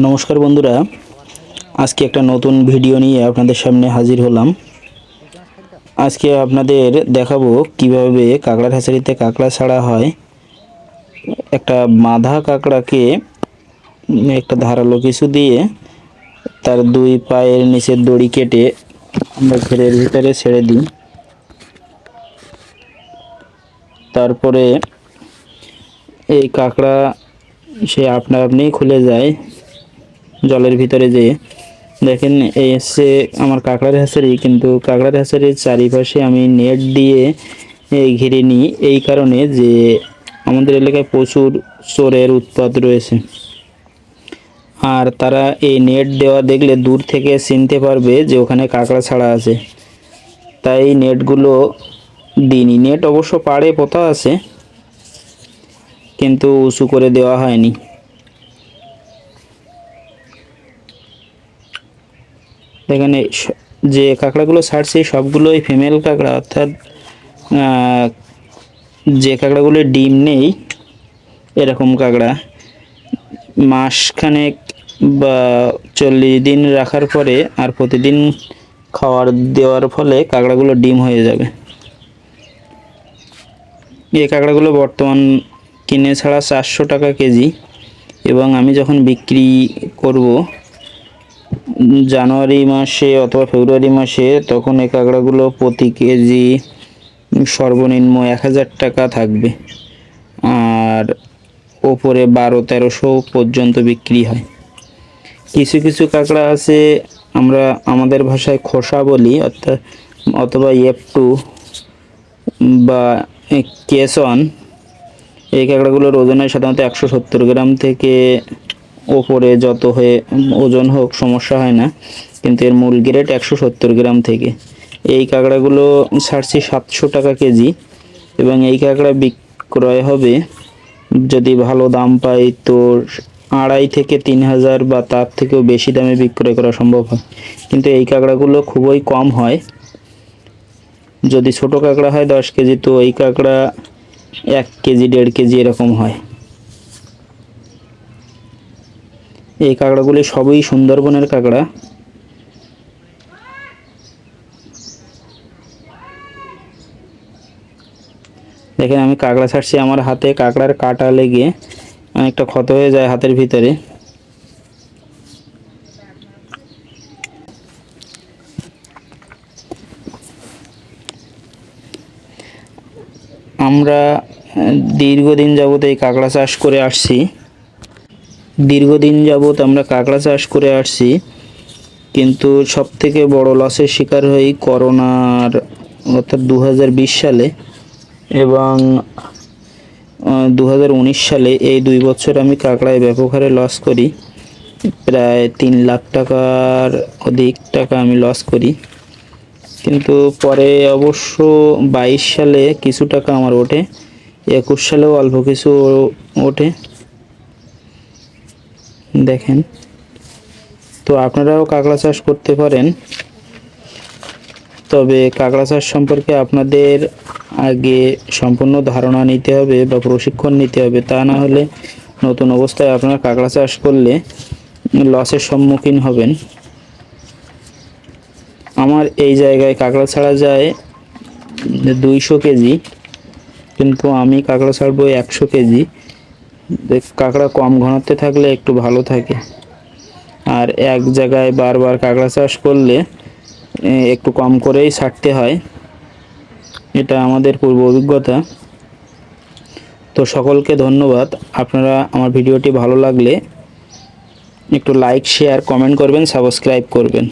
নমস্কার বন্ধুরা, আজকে একটা নতুন ভিডিও নিয়ে আপনাদের সামনে হাজির হলাম। আজকে আপনাদের দেখাবো কীভাবে কাঁকড়ার হ্যাচারিতে কাঁকড়া ছাড়া হয়। একটা মাধা কাঁকড়াকে একটা ধারালো কিছু দিয়ে তার দুই পায়ের নিচের দড়ি কেটে আমরা ঘেরের ভিতরে ছেড়ে দিই। তারপরে এই কাঁকড়া সে আপনা আপনিই খুলে যায়। জলের ভিতরে যেয়ে। দেখেন, এই হচ্ছে আমার কাঁকড়ার হ্যাচারি, কিন্তু কাঁকড়ার হ্যাচারির চারিপাশে আমি নেট দিয়ে ঘিরে নিই। এই কারণে যে আমাদের এলাকায় প্রচুর চোরের উৎপাত রয়েছে। আর তারা এই নেট দেওয়া দেখলে দূর থেকে চিনতে পারবে যে ওখানে কাঁকড়া ছাড়া আছে। তাই নেটগুলো দিইনি। নেট অবশ্য পাড়ে পোতা আছে, কিন্তু উঁচু করে দেওয়া হয়নি। এখানে যে কাঁকড়াগুলো ছাড়ছি, সবগুলোই ফিমেল কাঁকড়া, অর্থাৎ যে কাঁকড়াগুলো ডিম নেই, এরকম কাঁকড়া। মাসখানেক বা চল্লিশ দিন রাখার পরে আর প্রতিদিন খাওয়ার দেওয়ার ফলে কাঁকড়াগুলো ডিম হয়ে যাবে। এই কাঁকড়াগুলো বর্তমান কিনে ছাড়া চারশো টাকা কেজি, এবং আমি যখন বিক্রি করব জানুয়ারি মাসে অথবা ফেব্রুয়ারি মাসে তখন এই কাঁকড়াগুলো প্রতি কেজি সর্বনিম্ন এক হাজার টাকা থাকবে। আর ওপরে বারো, তেরোশো পর্যন্ত বিক্রি হয়। কিছু কিছু কাঁকড়া আছে, আমরা আমাদের ভাষায় খোসা বলি, অর্থাৎ অথবা এফ টু বা কেসন এই কাঁকড়াগুলোর ওজন সাধারণত একশো সত্তর গ্রাম থেকে ওপরে যত হয়ে ওজন হোক, সমস্যা হয় না। কিন্তু এর মূল গ্রেড একশো সত্তর গ্রাম থেকে। এই কাঁকড়াগুলো ছাড়ছি সাতশো টাকা কেজি এবং এই কাঁকড়া বিক্রয় হবে যদি ভালো দাম পাই তো আড়াই থেকে তিন হাজার বা তার থেকেও বেশি দামে বিক্রয় করা সম্ভব হয়। কিন্তু এই কাঁকড়াগুলো খুবই কম হয়। যদি ছোট কাঁকড়া হয় দশ কেজি, তো এই কাঁকড়া এক কেজি, দেড় কেজি এরকম হয়। এই কাঁকড়াগুলি সবই সুন্দরবনের কাঁকড়া। দেখেন, আমি কাঁকড়া ছাড়ছি আমার হাতে। কাঁকড়ার কাটা লেগে অনেকটা ক্ষত হয়ে যায় হাতের ভিতরে। আমরা দীর্ঘদিন যাবত এই কাঁকড়া চাষ করে আসছি। দীর্ঘদিন যাবত আমরা কাঁকড়া চাষ করে আসছি, কিন্তু সব থেকে বড় লসের শিকার হই করোনার, অর্থাৎ দু হাজার বিশ সালে এবং দু হাজার উনিশ সালে এই দুই বছর আমি কাঁকড়ায় ব্যাপক হারে লস করি। প্রায় তিন লাখ টাকার অধিক টাকা আমি লস করি। কিন্তু পরে অবশ্য বাইশ সালে কিছু টাকা আমার ওঠে, একুশ সালেও অল্প কিছু ওঠে। দেখেন। তো আপনারাও কাঁকড়া চাষ করতে পারেন। তবে কাঁকড়া চাষ সম্পর্কে আপনাদের আগে সম্পূর্ণ ধারণা নিতে হবে বা প্রশিক্ষণ নিতে হবে। তা না হলে নতুন অবস্থায় আপনারা কাঁকড়া চাষ করলে লসের সম্মুখীন হবেন। আমার এই জায়গায় কাঁকড়া ছাড়া যায় দুইশো কেজি, কিন্তু আমি কাঁকড়া ছাড়বো একশো কেজি। কাঁকড়া কম ঘনত্বে থাকলে একটু ভালো থাকে। আর এক জায়গায় বারবার কাঁকড়া চাষ করলে একটু কম করেই ছাড়তে হয়। এটা আমাদের পূর্ব অভিজ্ঞতা। তো সকলকে ধন্যবাদ। আপনারা আমার ভিডিওটি ভালো লাগলে একটু লাইক শেয়ার কমেন্ট করবেন সাবস্ক্রাইব করবেন।